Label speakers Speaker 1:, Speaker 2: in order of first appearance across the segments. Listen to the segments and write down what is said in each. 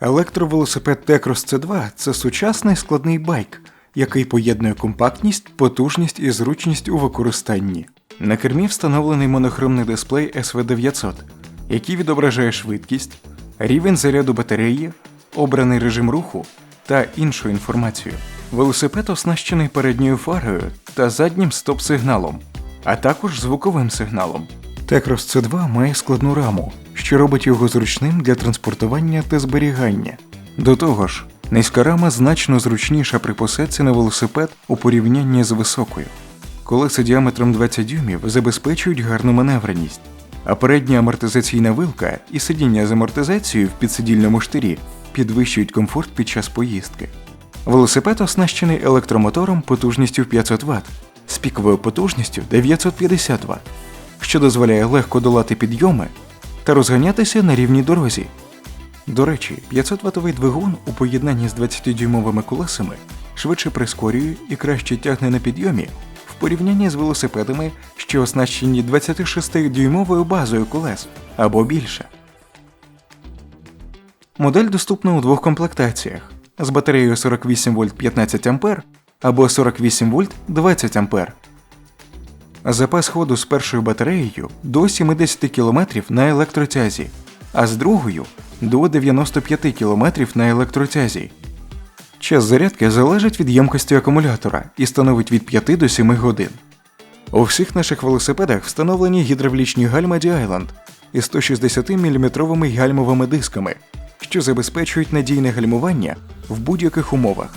Speaker 1: Електровелосипед Tecros C2 це сучасний складний байк, який поєднує компактність, потужність і зручність у використанні. На кермі встановлений монохромний дисплей SV900, який відображає швидкість, рівень заряду батареї, обраний режим руху та іншу інформацію. Велосипед оснащений передньою фарою та заднім стоп-сигналом, а також звуковим сигналом. Tecros C2 має складну раму, що робить його зручним для транспортування та зберігання. До того ж, низька рама значно зручніша при посадці на велосипед у порівнянні з високою. Колеса діаметром 20 дюймів забезпечують гарну маневреність, а передня амортизаційна вилка і сидіння з амортизацією в підсидільному штирі підвищують комфорт під час поїздки. Велосипед оснащений електромотором потужністю 500 Вт з піковою потужністю 950 Вт, що дозволяє легко долати підйоми та розганятися на рівній дорозі. До речі, 500 ватовий двигун у поєднанні з 20-дюймовими колесами швидше прискорює і краще тягне на підйомі в порівнянні з велосипедами, що оснащені 26-дюймовою базою колес або більше. Модель доступна у двох комплектаціях з батареєю 48 вольт 15 А або 48 вольт 20 А. Запас ходу з першою батареєю до 70 км на електротязі, а з другою до 95 км на електротязі. Час зарядки залежить від ємкості акумулятора і становить від 5 до 7 годин. У всіх наших велосипедах встановлені гідравлічні гальма D-Island із 160 мм гальмовими дисками, що забезпечують надійне гальмування в будь-яких умовах.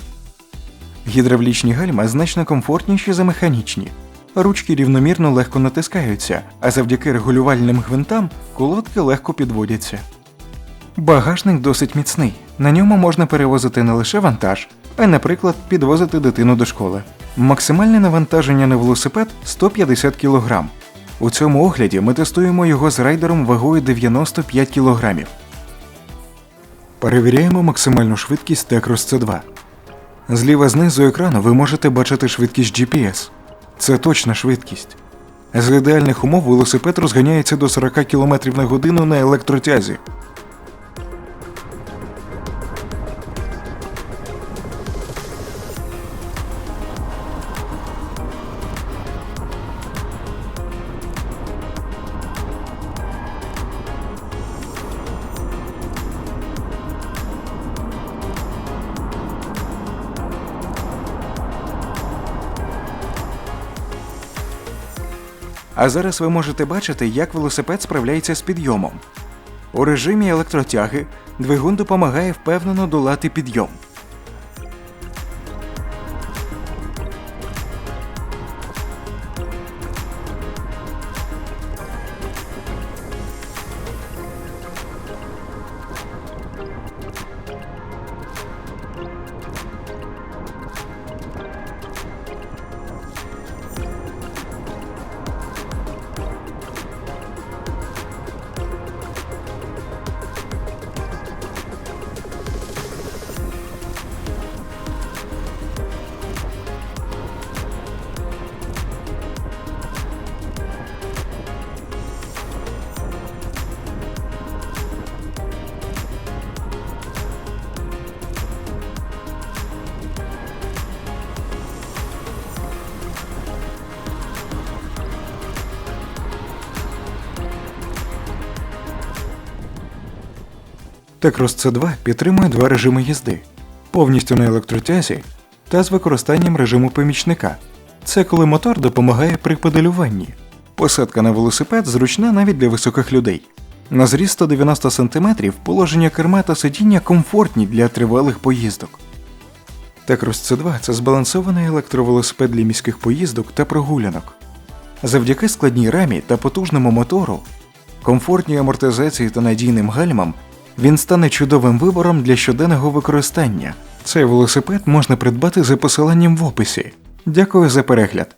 Speaker 1: Гідравлічні гальма значно комфортніші за механічні. Ручки рівномірно легко натискаються, а завдяки регулювальним гвинтам колодки легко підводяться. Багажник досить міцний. На ньому можна перевозити не лише вантаж, а й, наприклад, підвозити дитину до школи. Максимальне навантаження на велосипед 150 кг. У цьому огляді ми тестуємо його з райдером вагою 95 кг. Перевіряємо максимальну швидкість Tecros C2. Зліва знизу екрану ви можете бачити швидкість GPS. Це точна швидкість. З ідеальних умов велосипед розганяється до 40 км на годину на електротязі. А зараз ви можете бачити, як велосипед справляється з підйомом. У режимі електротяги двигун допомагає впевнено долати підйом. Tecros C2 підтримує два режими їзди: повністю на електротязі та з використанням режиму помічника. Це коли мотор допомагає при педалюванні. Посадка на велосипед зручна навіть для високих людей. На зріст 190 см положення керма та сидіння комфортні для тривалих поїздок. Tecros C2 це збалансований електровелосипед для міських поїздок та прогулянок. Завдяки складній рамі та потужному мотору, комфортній амортизації та надійним гальмам він стане чудовим вибором для щоденного використання. Цей велосипед можна придбати за посиланням в описі. Дякую за перегляд.